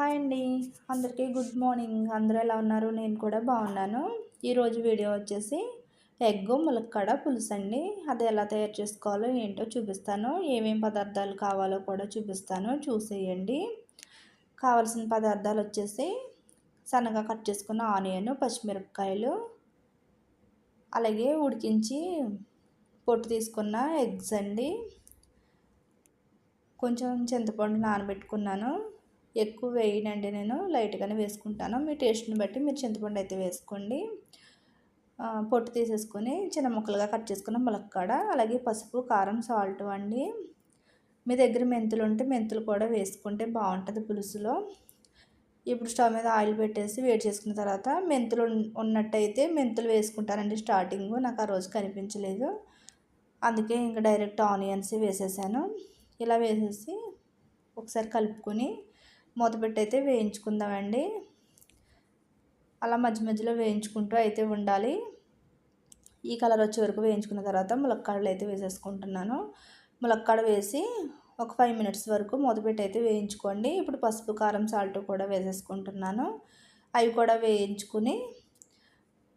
Hi అండి. అందరికీ good morning. అందరూ ఎలా ఉన్నారు? నేను కూడా బాగున్నాను. ఈరోజు వీడియో వచ్చేసి ఎగ్గు ములక్కడ పులుసు అండి. అది ఎలా తయారు చేసుకోవాలో ఏంటో చూపిస్తాను. ఏమేమి పదార్థాలు కావాలో కూడా చూపిస్తాను. చూసేయండి. కావాల్సిన పదార్థాలు వచ్చేసి సన్నగా కట్ చేసుకున్న ఆనియన్ పచ్చిమిరపకాయలు అలాగే ఉడికించి పొట్టు తీసుకున్న ఎగ్స్ అండి. కొంచెం చింతపండు నానబెట్టుకున్నాను. ఎక్కువ వేయనండి నేను లైట్గానే వేసుకుంటాను. మీ టేస్ట్ని బట్టి మీరు చింతపండు అయితే వేసుకోండి. పొట్టు తీసేసుకొని చిన్న ముక్కలుగా కట్ చేసుకున్న ములక్కాడ అలాగే పసుపు కారం సాల్ట్ అండి. మీ దగ్గర మెంతులు ఉంటే మెంతులు కూడా వేసుకుంటే బాగుంటుంది పులుసులో. ఇప్పుడు స్టవ్ మీద ఆయిల్ పెట్టేసి వేడి చేసుకున్న తర్వాత మెంతులు ఉన్నట్టయితే మెంతులు వేసుకుంటానండి స్టార్టింగ్. నాకు ఆ రోజు కనిపించలేదు. అందుకే ఇంకా డైరెక్ట్ ఆనియన్స్ వేసేసాను. ఇలా వేసేసి ఒకసారి కలుపుకొని మూతపెట్టి అయితే వేయించుకుందామండి. అలా మధ్య మధ్యలో వేయించుకుంటూ అయితే ఉండాలి. ఈ కలర్ వచ్చే వరకు వేయించుకున్న తర్వాత ములక్కాడలు అయితే వేసేసుకుంటున్నాను. ములక్కాడ వేసి ఒక ఫైవ్ మినిట్స్ వరకు మూతపెట్టి అయితే వేయించుకోండి. ఇప్పుడు పసుపు కారం సాల్ట్ కూడా వేసేసుకుంటున్నాను. అవి కూడా వేయించుకుని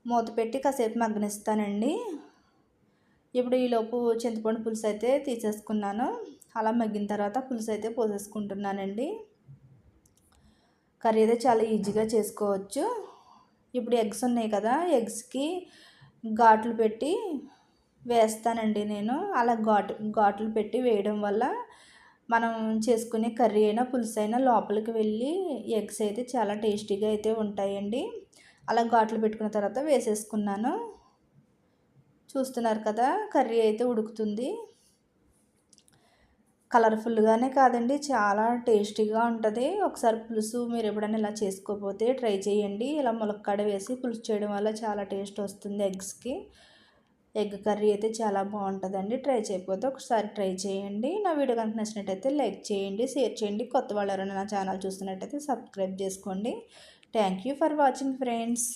మూత పెట్టి కాసేపు మగ్గనిస్తానండి. ఇప్పుడు ఈలోపు చింతపండు పులుసు అయితే తీసేసుకున్నాను. అలా మగ్గిన తర్వాత పులుసు అయితే పోసేసుకుంటున్నానండి. కర్రీ అయితే చాలా ఈజీగా చేసుకోవచ్చు. ఇప్పుడు ఎగ్స్ ఉన్నాయి కదా ఎగ్స్కి ఘాట్లు పెట్టి వేస్తానండి నేను. అలా ఘాటు ఘాట్లు పెట్టి వేయడం వల్ల మనం చేసుకునే కర్రీ అయినా పులుసు అయినా లోపలికి వెళ్ళి ఎగ్స్ అయితే చాలా టేస్టీగా అయితే ఉంటాయండి. అలా ఘాట్లు పెట్టుకున్న తర్వాత వేసేసుకున్నాను. చూస్తున్నారు కదా కర్రీ అయితే ఉడుకుతుంది. కలర్ఫుల్గానే కాదండి చాలా టేస్టీగా ఉంటుంది. ఒకసారి పులుసు మీరు ఎప్పుడైనా ఇలా చేసుకోకపోతే ట్రై చేయండి. ఇలా ములక్కాడ వేసి పులుసు చేయడం వల్ల చాలా టేస్ట్ వస్తుంది ఎగ్స్కి. ఎగ్ కర్రీ అయితే చాలా బాగుంటుందండి. ట్రై చేయకపోతే ఒకసారి ట్రై చేయండి. నా వీడియో కనుక నచ్చినట్టయితే లైక్ చేయండి షేర్ చేయండి. కొత్త వాళ్ళు ఎవరైనా నా ఛానల్ చూస్తున్నట్టయితే సబ్స్క్రైబ్ చేసుకోండి. Thank you for watching friends.